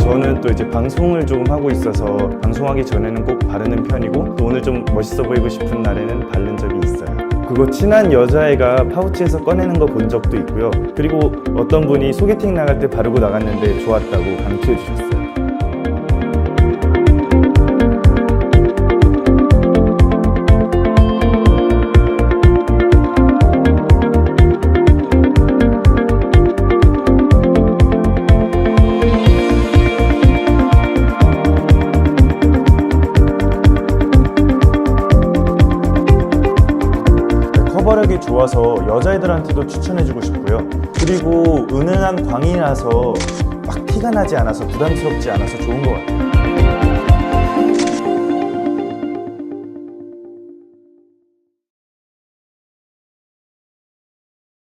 저는 또 이제 방송을 조금 하고 있어서 방송하기 전에는 꼭 바르는 편이고 또 오늘 좀 멋있어 보이고 싶은 날에는 바른 적이 있어요. 그거 친한 여자애가 파우치에서 꺼내는 거 본 적도 있고요. 그리고 어떤 분이 소개팅 나갈 때 바르고 나갔는데 좋았다고 강추해 주셨어요. 커버력이 좋아서 여자애들한테도 추천해주고 싶고요. 그리고 은은한 광이 나서 막 티가 나지 않아서 부담스럽지 않아서 좋은 것 같아요.